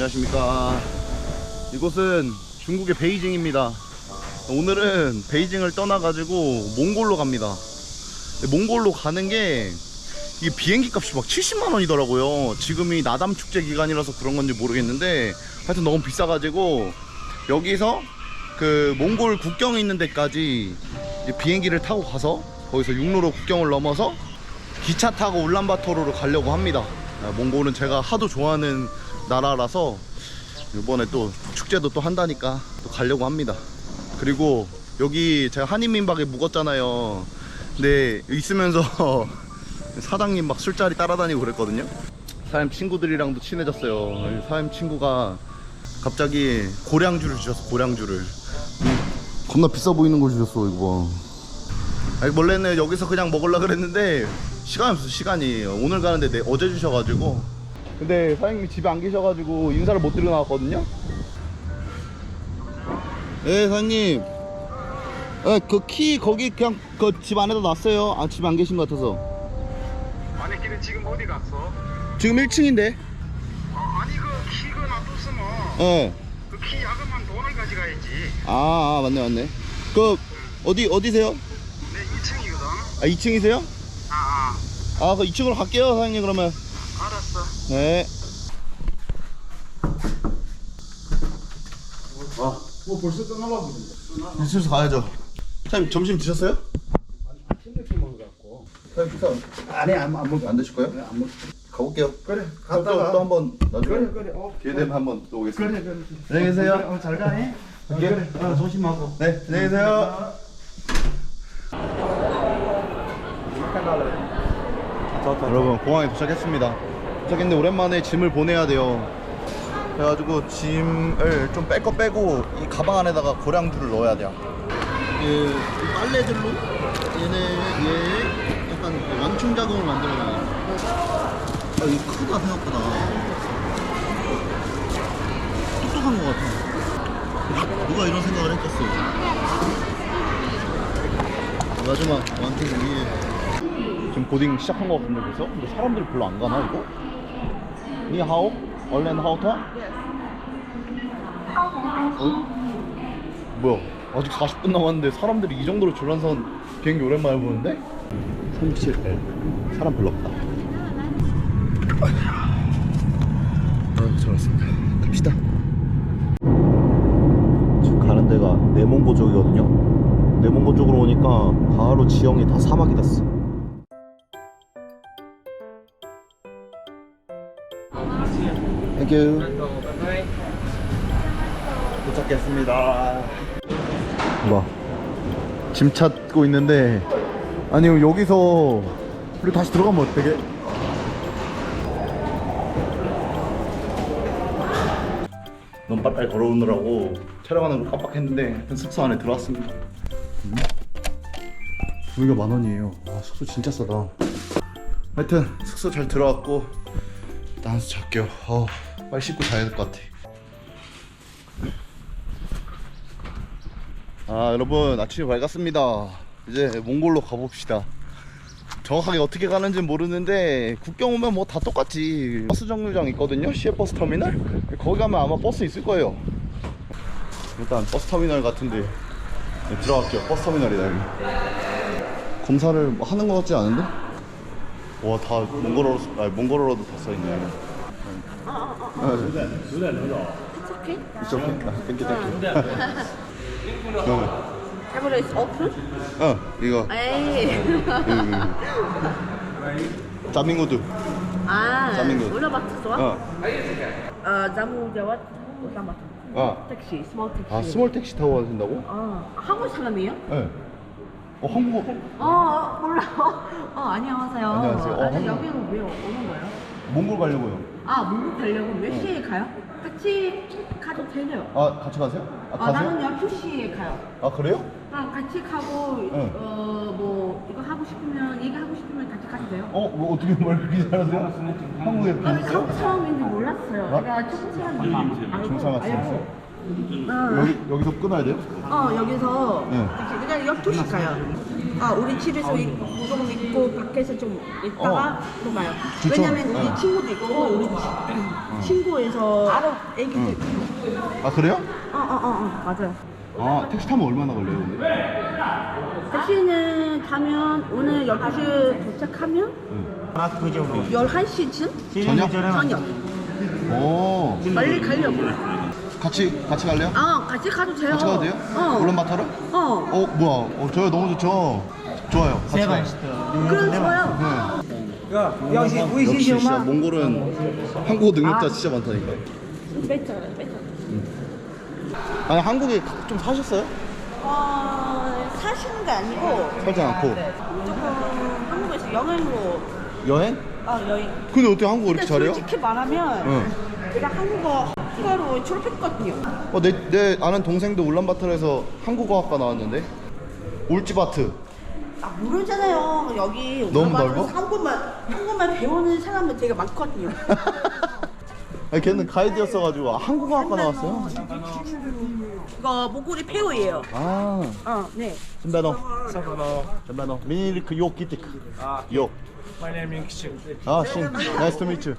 안녕하십니까. 이곳은 중국의 베이징입니다. 오늘은 베이징을 떠나가지고 몽골로 갑니다. 몽골로 가는 게 이게 비행기 값이 막 70만 원이더라고요. 지금이 나담 축제 기간이라서 그런 건지 모르겠는데 하여튼 너무 비싸가지고 여기서 그 몽골 국경에 있는 데까지 비행기를 타고 가서 거기서 육로로 국경을 넘어서 기차 타고 울란바토르로 가려고 합니다. 아, 몽골은 제가 하도 좋아하는 나라라서 이번에 또 축제도 또 한다니까 또 가려고 합니다. 그리고 여기 제가 한인민박에 묵었잖아요. 근데 있으면서 사장님 막 술자리 따라다니고 그랬거든요. 사장님 친구들이랑도 친해졌어요. 사장님 친구가 갑자기 고량주를 주셨어, 고량주를. 음, 겁나 비싸 보이는 걸 주셨어, 이거 봐. 아니, 원래는 여기서 그냥 먹으려 그랬는데 시간이 없어 시간이 오늘 가는데 내, 어제 주셔가지고 근데 사장님이 집에 안 계셔가지고 인사를 못 드리고 나왔거든요? 네 사장님. 그키 거기 그냥 그 집 안에다 놨어요. 아 집에 안 계신 것 같아서. 마네킹은 지금 어디 갔어? 지금 1층인데. 아, 아니 그 키가 놔뒀으면 예. 그키 야금만 돈을 가져가야지. 아, 아 맞네 맞네. 그 어디 어디세요? 내 2층이거든. 아 2층이세요? 아, 아. 그 2층으로 갈게요 사장님 그러면 네 아, 뭐 벌써 떠나려고 그러는데 슬슬 가야죠. 사장님 점심 드셨어요? 침대기 먹어갖고 사장님 아니 안, 안 먹어 안 드실 거예요? 안 먹어 가볼게요. 그래 갔다가 또 한번 나중에 그래 그래 어 기회 되면 한번 또 오겠습니다. 그래 그래 안녕히 계세요. 그래, 어, 잘 가네 어, 갈게요. 그래 어, 조심하고 네, 안녕히 계세요. 여러분 공항에 도착했습니다. 도착했는데 오랜만에 짐을 보내야 돼요. 그래가지고 짐을 좀 뺄 거 빼고 이 가방 안에다가 고량주를 넣어야 돼요. 이 빨래들로 얘네 얘 약간 그 완충 작용을 만들어놔요. 아 이거 크다 생각보다. 똑똑한 것 같아. 누가 이런 생각을 했겠어. 마지막 완충 위에 지금 고딩 시작한 것 같은데 그래서? 근데 사람들이 별로 안 가나 이거? 니하오? 얼렌 하우터? 어? 뭐야 아직 40분 남았는데 사람들이 이 정도로 줄란선 비행기 오랜만에 보는데? 37L 사람 별로 없다 아, 잘 왔습니다 갑시다 지금 가는 데가 내몽고 쪽이거든요 내몽고 쪽으로 오니까 바로 지형이 다 사막이 됐어 땡큐 도착했습니다 봐. 짐 찾고 있는데 아니 여기서 우리 다시 들어가면? 너무 빨빨 걸어오느라고 촬영하는 걸 깜빡했는데 하여튼 숙소 안에 들어왔습니다 음. 여기가 만 원이에요 와 숙소 진짜 싸다 하여튼 숙소 잘 들어왔고 일단 한수 잘게요 어, 빨리 씻고 자야 될 것 같아. 아 여러분 아침이 밝았습니다. 이제 몽골로 가봅시다. 정확하게 어떻게 가는지는 모르는데 국경 오면 뭐 다 똑같지. 버스 정류장 있거든요 시외버스 터미널? 거기 가면 아마 버스 있을 거예요. 일단 버스 터미널 같은데 네, 들어갈게요. 버스 터미널이다 여기. 검사를 뭐 하는 것 같지 않은데? 와 다 몽골어로 아 몽골어로도 다 써있네 아, okay? It's okay. 아, 땡큐 땡큐 어, Camera is open? 어 이거 Hey. 그 자밍우드 ah, Jamingo. Ulaanbaatar 어, Uh, Jamu Jawad Ulaanbaatar. 어. 택시, 스몰 택시. 아 스몰 택시 타고 가신다고? 아, 한국 사람이에요? 네. 어 한국어 어, 어 몰라. 어, 안녕하세요. 안녕하세요. 어, 한국- 여기는 왜 오는 거예요? 몽골 가려고요. 아, 몽골 가려고 몇 시에 가요? 같이 가도 되네요. 아 같이 가세요? 아 아, 가세요? 나는 12시에 가요. 아 그래요? 아, 같이 가고, 응. 어, 뭐, 이거 하고 싶으면, 이거 하고 싶으면 같이 가도 돼요? 어? 뭐 어떻게 뭘 그렇게 잘하세요? 한국에 아니, 계셨어요? 한국 사람인지 몰랐어요. 어? 내가 조금 사람 알고, 중상 같이 알고. 여기 여기서 끊어야 돼요? 어, 여기서 네. 그냥 12시 가요. 아 우리 집에서 이- 조금 있고 밖에서 좀 있다가 또 가요. 어. 좋죠. 왜냐면 우리 네. 친구도 있고 우리 치- 친구에서 애기도 응. 있고. 아 그래요? 어어 어 어, 맞아요. 아 택시 타면 얼마나 걸려요 오늘? 택시는 타면 오늘 12시 도착하면 아 그죠. 11시쯤 저녁? 저녁. 오 빨리 가려고. 같이 같이 갈래요? 아 같이 가도 돼요. 같이 가도 돼요? 어. 울란바토르? 어. 어 뭐야? 어 저요 너무 좋죠. 좋아요. 같이 가요. 그럼 좋아요. 네. 야, 역시 역시 우이시지 진짜 엄마. 몽골은 한국어 능력자 진짜 많다니까. 뺐죠, 뺐죠. 아니 한국에 좀 사셨어요? 어, 사시는 게 아니고 살지 않고 조금 한국에서 여행으로 여행? 아 여행. 근데 어떻게 한국어 이렇게 근데 잘해요? 솔직히 말하면 응. 제가 한국어 한국어로 졸업했거든요. 어, 내, 내 아는 동생도 울란바토르에서 한국어학과 나왔는데 울지바트 아 모르잖아요. 여기 너무 넓어? 한국말 한국말 배우는 사람들 되게 많거든요. 아니 걔는 가이드였어가지고 아, 한국어학과 나왔어요? 이거 목걸이 배우예요. 아 어, 네. 준비하노 사바로. 준비하노 미니리크 요 기티크 아. 요 My name is Kishik. 아, 신. 나이스 투 미츠.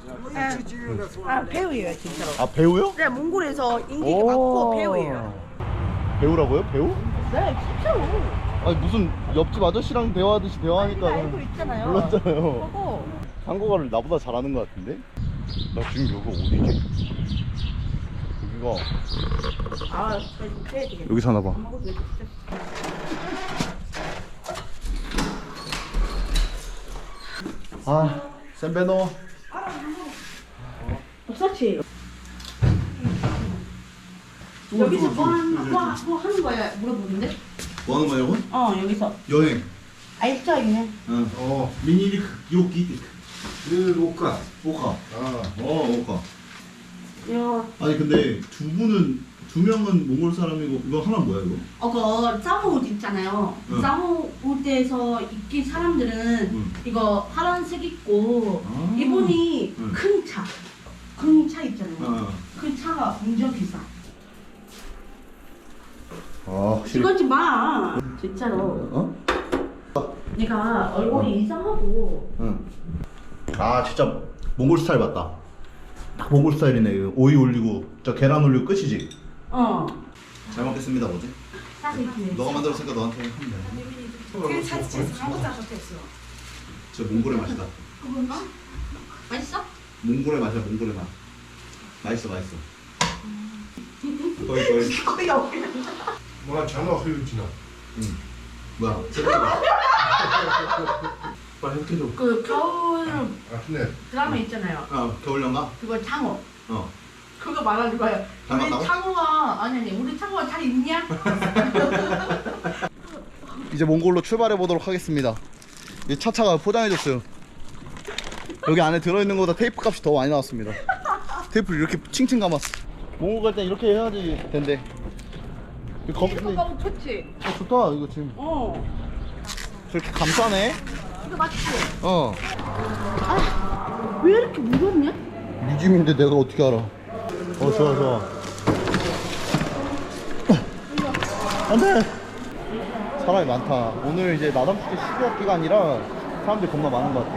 아 배우예요 진짜로. 아, 배우요? 네 몽골에서 인기가 많고 배우예요. 배우라고요? 배우? 네 진짜로. 아니, 무슨 옆집 아저씨랑 대화하듯이 대화하니까 알고 있잖아요. 몰랐잖아요. 그거 한국어를 나보다 잘하는 것 같은데? 나 지금 여기 어디지? 여기가 아좀 해야 되겠다. 여기 사나 봐. 아, 샌베노. 없었지. 여기서 뭐, 하는, 뭐, 하- 뭐 하는 거야 물어보는데? 뭐 하는 거야, 여러분? 어 여기서 여행. 알죠 이네. 응. 어, 미니리크 요기티크. 그 로카. 오카. 아. 어, 오카. 요 아니 근데 두 분은 두 명은 몽골 사람이고 이거 하나 뭐야 이거? 어그 싸움 옷 있잖아요. 응. 싸움 옷에서 입긴 사람들은 응. 이거 파란색 입고 아. 이분이 응. 큰 차, 큰 차 있잖아요. 어. 그 차가 엄청 비싸. 아, 확실히. 이거지 마. 진짜로. 어? 내가 얼굴이 이상하고 응. 아 진짜 몽골 스타일 맞다. 딱 몽골 스타일이네. 이거 오이 올리고 저 계란 올리고 끝이지. 어. 잘 먹겠습니다, 뭐지? 그 너가 만들었으니까 너한테 하면 돼. 저 몽골의 맛이다. 그건가? 맛있어? 몽골의 맛이야, 몽골의 맛. 맛있어, 맛있어. 거의 거의. 거의 없긴 뭐가 전화 흘리지나. 뭐야? 빨리 해줘. 그 겨울 아, 네. 드라마 있잖아요. 어, 겨울 연가? 그거 창호. 어. 그거 말하는 거예요. 우리 닮았다고? 창호가 아니 아니 우리 창호가 잘 있냐? 이제 몽골로 출발해 보도록 하겠습니다. 이 차차가 포장해줬어요. 여기 안에 들어있는 거보다 테이프 값이 더 많이 나왔습니다. 테이프를 이렇게 칭칭 감았어. 몽골 갈 땐 이렇게 해야지 된대. 이거 검, 근데, 좋지. 어, 좋다 이거 지금 어. 저렇게 감싸네. 이거 맞지? 어. 왜 이렇게 무겁냐? 네 집인데 내가 어떻게 알아? 어 좋아 좋아. 안돼. 사람이 많다. 오늘 이제 나담축제 12학 기간이라 사람들이 겁나 많은 것 같아.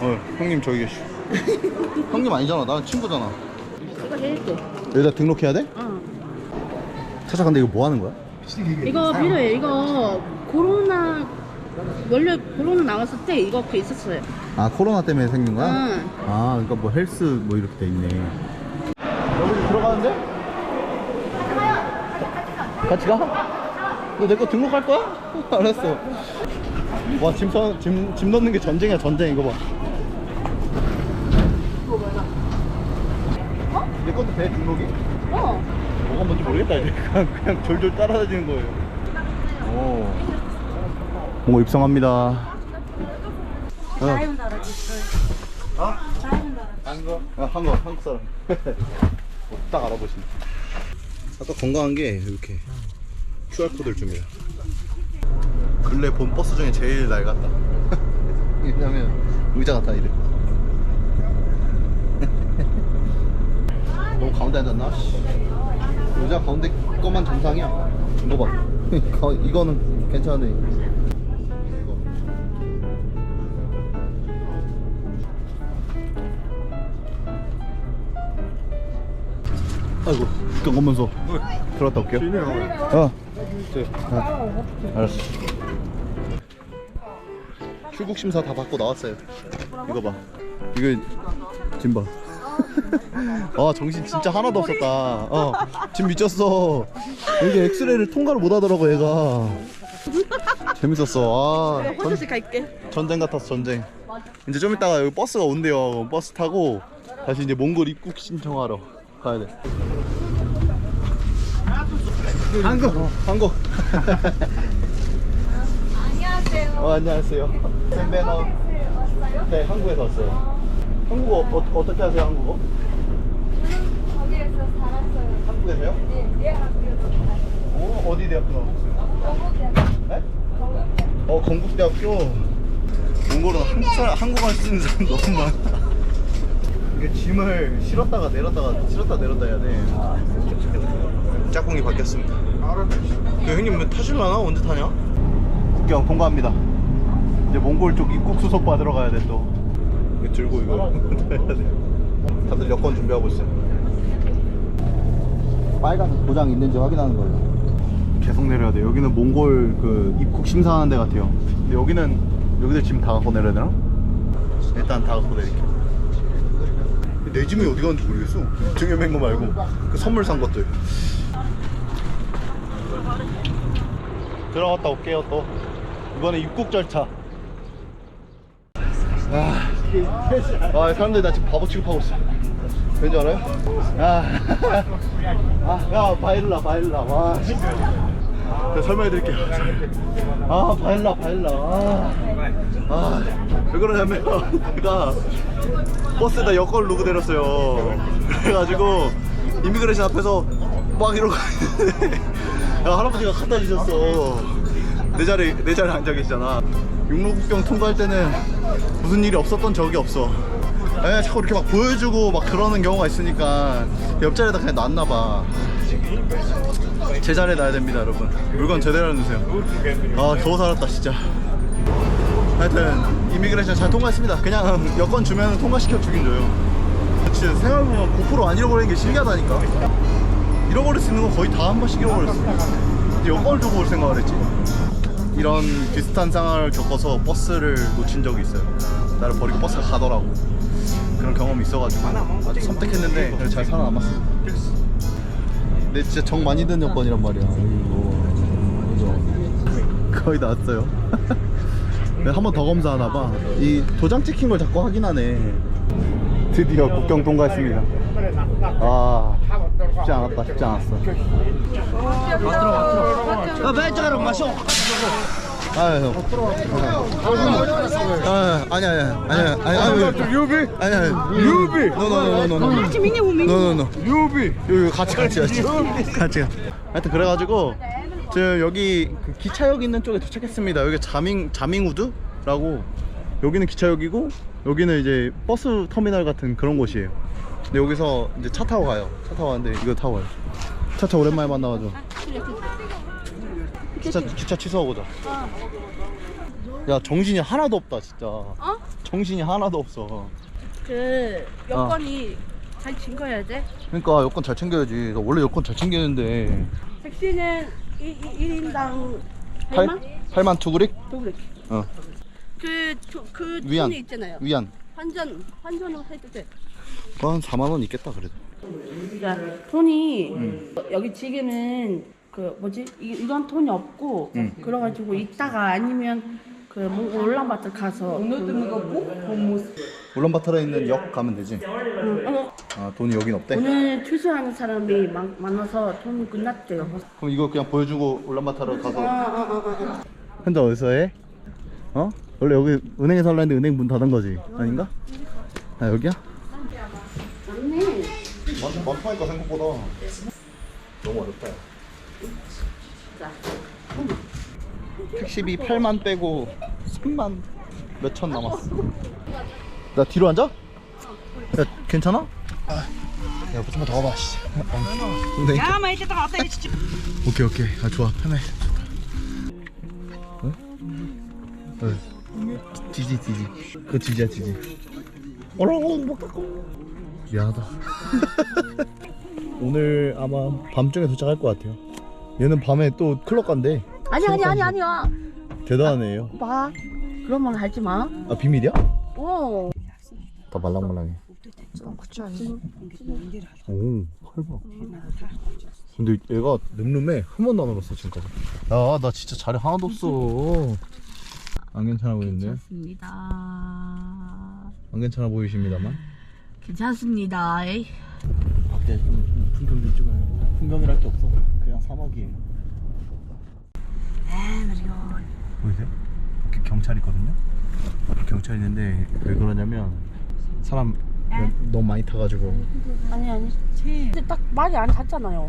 어 형님 저기 계시. 형님 아니잖아. 나랑 친구잖아. 이거 해줄게. 여기다 등록해야 돼? 어. 차차 근데 이거 뭐 하는 거야? 이거 필요해. 이거 코로나 원래 코로나 나왔을 때 이거 그 있었어요. 아 코로나 때문에 생긴 거야? 응. 아 그러니까 뭐 헬스 뭐 이렇게 돼 있네. 여기 들어가는데? 같이 가? 너 내 거 등록할 거야? 알았어. 와, 짐, 서, 짐, 짐 넣는 게 전쟁이야, 전쟁, 이거 봐. 내 것도 돼, 등록이? 어. 뭐가 뭔지 모르겠다, 이제. 그냥, 그냥 졸졸 따라다니는 거예요. 오. 뭐 입성합니다. 어. 어? 한국? 아, 한국, 한국 사람. 어, 딱 알아보시네. 아까 건강한 게 이렇게 QR코드를 줍니다. 근래 본 버스 중에 제일 낡았다. 왜냐면 의자가 다 이래. 너무 가운데 앉았나? 씨. 의자 가운데 것만 정상이야. 이거 봐. 가- 이거는 괜찮은데 아이고 국경 검문소 들어갔다 올게요 어 아, 알았어 출국 심사 다 받고 나왔어요 이거 봐 이거 짐 봐. 아 정신 진짜 하나도 없었다. 어, 지금 미쳤어. 이게 엑스레이를 통과를 못 하더라고 얘가. 재밌었어. 아 전, 호텔 갈게. 전쟁 같았어 전쟁. 이제 좀 이따가 여기 버스가 온대요. 버스 타고 다시 이제 몽골 입국 신청하러 가야 돼. 한국, 어, 한국. 안녕하세요. 어, 안녕하세요. 샌베너. 네, 한국에서 왔어요. 한국어 어, 어떻게 하세요, 한국어? 거기에서 살았어요. 한국에서요? 네, 대학교에서 살았어요. 오, 어디 대학교 나오셨어요? 건국대학교. 네? 어, 건국대학교. 몽골은 한국 사람, 한국말 쓰는 사람 너무 많아. 이게 짐을 실었다가 내렸다가 실었다 내렸다 해야 돼. 짝꿍이 바뀌었습니다. 그 형님 뭐 타실라나? 언제 타냐? 국경 통과합니다. 이제 몽골 쪽 입국 수속 받으러 가야 돼 또. 이거 들고 이거 해야 돼. 다들 여권 준비하고 있어요. 빨간 도장 있는지 확인하는 거예요. 계속 내려야 돼. 여기는 몽골 그 입국 심사하는 데 같아요. 근데 여기는 여기들 짐다 갖고 내려야 되나? 일단 다 갖고 내릴게. 내 짐이 어디 갔는지 모르겠어. 등에 맨 거 말고 그 선물 산 것들. 들어갔다 올게요 또. 이번에 입국 절차. 아, 아 사람들이 나 지금 바보 취급하고 있어. 왠지 알아요? 아, 아, 야, 바일라, 바일라, 와. 제가 설명해 드릴게요. 아, 바일라, 바일라. 아, 아, 왜 그러냐면, 내가 버스에다 여권을 누구 내렸어요. 그래가지고, 이미그레이션 앞에서 막 이러고 야, 할아버지가 갖다 주셨어. 내 자리, 내 자리에 앉아 계시잖아. 육로국경 통과할 때는 무슨 일이 없었던 적이 없어. 에 자꾸 이렇게 막 보여주고 막 그러는 경우가 있으니까 옆자리에다 그냥 놨나 봐. 제 자리에 놔야 됩니다, 여러분. 물건 제대로 해주세요. 아, 겨우 살았다, 진짜. 하여튼, 이미그레이션 잘 통과했습니다. 그냥 여권 주면 통과시켜 주긴 줘요. 진짜 생각해보면 9%안 잃어버리는 게 신기하다니까. 잃어버릴 수 있는 거 거의 다 한 번씩 잃어버렸어. 근데 여권을 두고 올 생각을 했지. 이런 비슷한 상황을 겪어서 버스를 놓친 적이 있어요. 나를 버리고 버스가 가더라고. 그런 경험이 있어가지고 아주 섬뜩했는데 그래도 잘 살아남았어. 근데 진짜 정 많이 든 여권이란 말이야. 거의 나왔어요. 한 번 더 검사하나 봐. 이 도장 찍힌 걸 자꾸 확인하네. 드디어 국경 통과했습니다. 아 쉽지 않았다. 쉽지 않았어. 아, 형. 아, 아니 아니 아니 아니 아니. 유비? 아니 아니. 유비. 노노노노노. 같이 미니 우미. 노노노. 유비. 여기 같이 같이 같이. 같이. 가. 하여튼 그래가지고 지금 여기 그 기차역 있는 쪽에 도착했습니다. 여기 자밍 자밍우드라고 여기는 기차역이고 여기는 이제 버스 터미널 같은 그런 곳이에요. 근데 여기서 이제 차 타고 가요. 차 타고 가는데 이거 타고 가요. 차차 오랜만에 만나가지고. 기차 기차 취소하고 자. 야 정신이 하나도 없다 진짜. 어? 정신이 하나도 없어. 그 여권이 잘 증거해야 돼. 그러니까 여권 잘 챙겨야지. 나 원래 여권 잘 챙기는데. 택시는 1, 1인당 8 8만? 8만 투구릭? 도그렉. 어. 그, 그, 그 위안. 돈이 있잖아요. 위안. 환전, 환전을 해도 돼. 그거 한 4만 원 있겠다 그래도. 그러니까 돈이 여기 지금은 그 뭐지 이, 이런 돈이 없고 응. 그래가지고 이따가 아니면 그뭐 올란바토 가서 그, 울란바토르에 있는 역 가면 되지. 어, 아 돈이 여긴 없대. 오늘 투수하는 사람이 많, 많아서 돈 끝났대요. 그럼 이거 그냥 보여주고 울란바토르 어, 가서. 어. 현재 어디서 해? 어? 원래 여기 은행에서 하려는데 은행 문 닫은 거지? 아닌가? 아 여기야? 맞네. 많, 많다니까 생각보다. 너무 어렵다. 자, 택시비 8만 빼고 3만 몇 천 남았어. 나 뒤로 앉아? 야 괜찮아? 야 좀만 더 와봐. 씨. 어, 네. 야, 많이 됐다 갔다 진짜. 오케이 오케이. 아 좋아 편해. 어? 어. 지지 지지. 그 지지야 지지. 어라 못 깎고. 미안하다. 오늘 아마 밤중에 도착할 것 같아요. 얘는 밤에 또 클럽 간대. 아니 아니 아니 아니야. 대단하네요. 봐. 그런 말 하지 마. 아 비밀이야? 어. 다 말랑말랑해. 오, 헐봐. 근데 얘가 늠름해. 한 번도 안 울었어 지금까지. 야, 나 진짜 자리 하나도 없어. 안 괜찮아 보이는데? 괜찮습니다. 안 괜찮아 보이십니다만. 괜찮습니다. 에이. 밖에 좀 풍경 좀 찍어요. 풍경이랄 게 없어. 그냥 사막이에요. 보이세요? 밖에 경찰 있거든요. 경찰 있는데 왜 그러냐면 사람 너무 많이 타가지고 아니 아니. 근데 딱 말이 안 닿잖아요.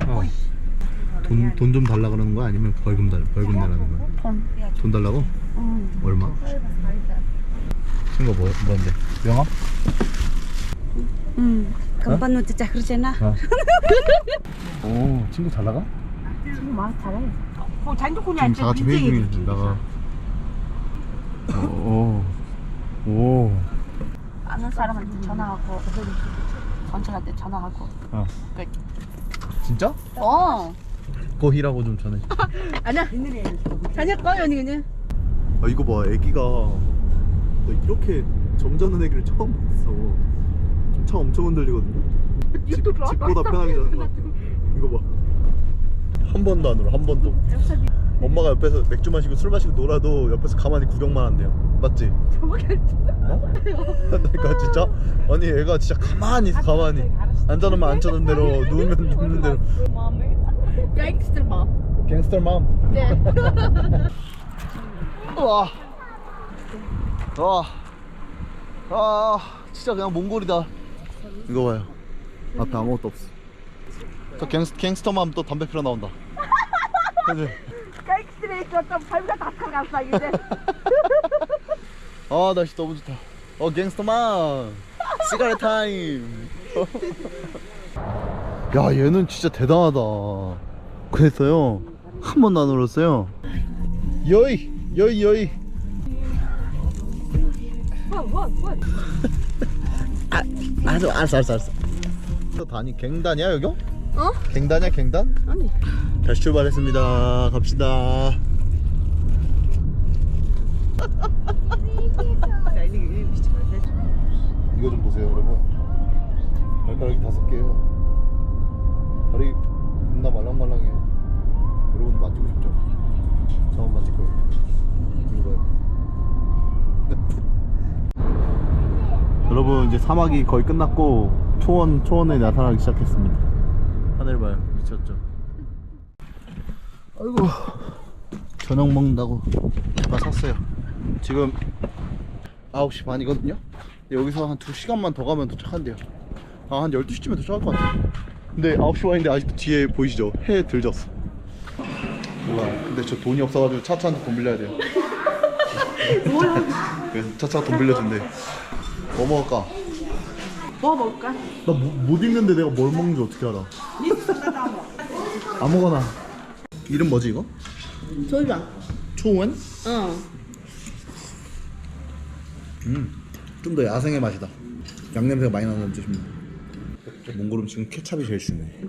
돈 돈 좀 달라 그러는 거야 아니면 벌금 달 벌금 내라는 거야? 돈. 돈 달라고? 얼마? 친구 뭐 뭔데? 명함? 응. 금방 놓자 그러잖아. 오 친구 잘 나가? 지금 말 잘해. 어, 지금 다 같이 회의 중이지 나가. 오. 오. 아는 사람한테 전화하고 전철한테 전화하고. 어. 끝. 진짜? 어. 거희라고 좀 전해. 아니야. 꺼요 언니 그냥. 아 이거 봐 애기가 나 이렇게 점잖은 애기를 처음 봤어 좀차 엄청 흔들리거든요 집, 집보다 편하게 자는 거 같아 이거 봐 한 번도 안 울어 한 번도 엄마가 옆에서 맥주 마시고 술 마시고 놀아도 옆에서 가만히 구경만 한대요 맞지? 어? 그러니까 진짜 아니 애가 진짜 가만히 있어 가만히 앉아놓으면 앉아놓은 대로 누우면 누우는 대로 갱스터 봐. 갱스터 맘 네. 와. 와. 아, 진짜 그냥 몽골이다. 이거 봐요. 앞에 아무것도 없어. 저 갱스, 갱스터맘 또 담배 피러 나온다. 갱스터에 좀 발가 다 타갔어 이제. 아, 날씨 너무 좋다. 어, 갱스터맘. 시가렛 타임. 야, 얘는 진짜 대단하다. 그랬어요. 한 번도 안 울었어요. 여이, 여이, 여이. 아, 알았어, 알았어, 알았어, 단이 갱단이야 여기? 어? 갱단이야 갱단? 아니. 다시 출발했습니다. 갑시다. 이거 좀 보세요, 여러분. 발가락이 다섯 개요. 다리 겁나 말랑말랑해요. 여러분 만지고 싶죠? 저 한번 만질 거예요. 이거 봐요. 여러분 이제 사막이 거의 끝났고 초원 초원에 나타나기 시작했습니다. 하늘 봐요, 미쳤죠? 아이고 저녁 먹는다고 다 샀어요. 지금 9시 반이거든요. 여기서 한 2시간만 더 가면 도착한대요. 아, 한 12시쯤에 도착할 것 같아요. 근데 9시 반인데 아직도 뒤에 보이시죠? 해 들졌어. 우와, 근데 저 돈이 없어가지고 차차한테 돈 빌려야 돼요. 뭐야? 그래서 차차가 돈 빌려준대. 뭐 먹을까? 뭐 먹을까? 나못 읽는데 내가 뭘 먹는지 어떻게 알아? 아무거나. 이름 뭐지 이거? 조이방. 초원? 어. 음, 좀 더 야생의 맛이다. 양냄새가 많이 나는 뜻입니다. 몽골 음식은 케찹이 제일 중요해.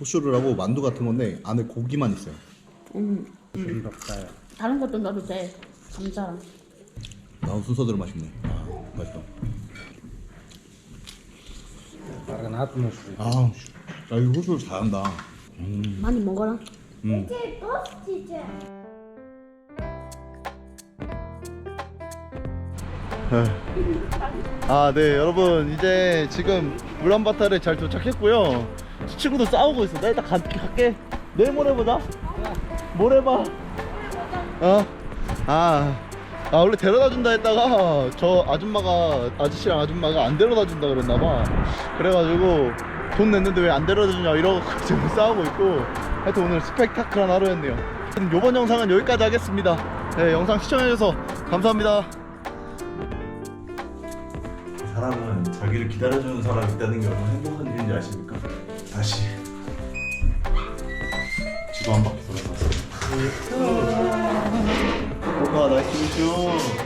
호슈를 하고 만두 같은 건데 안에 고기만 있어요. 음. 다른 것도 넣어도 돼. 감자랑. 나온 순서대로 맛있네. 아, 맛있다. 아, 나 이거 호수를 잘한다. 많이 먹어라. 음. 아, 네, 여러분 이제 지금 우란바타르에 잘 도착했고요. 친구도 싸우고 있어. 나 일단 가, 갈게. 내일 모레 보자. 모레 봐. 어? 아, 아 원래 데려다 준다 했다가 저 아줌마가 아저씨랑 아줌마가 안 데려다 준다 그랬나 봐. 그래가지고 돈 냈는데 왜 안 데려다 주냐 이러고 지금 싸우고 있고. 하여튼 오늘 스펙타클한 하루였네요. 이번 영상은 여기까지 하겠습니다. 네, 영상 시청해주셔서 감사합니다. 사람은 자기를 기다려주는 사람이 있다는 게 얼마나 행복한 일인지 아십니까? 다시 지도 한 바퀴 돌아봤습니다. 오빠 나이스 미쇼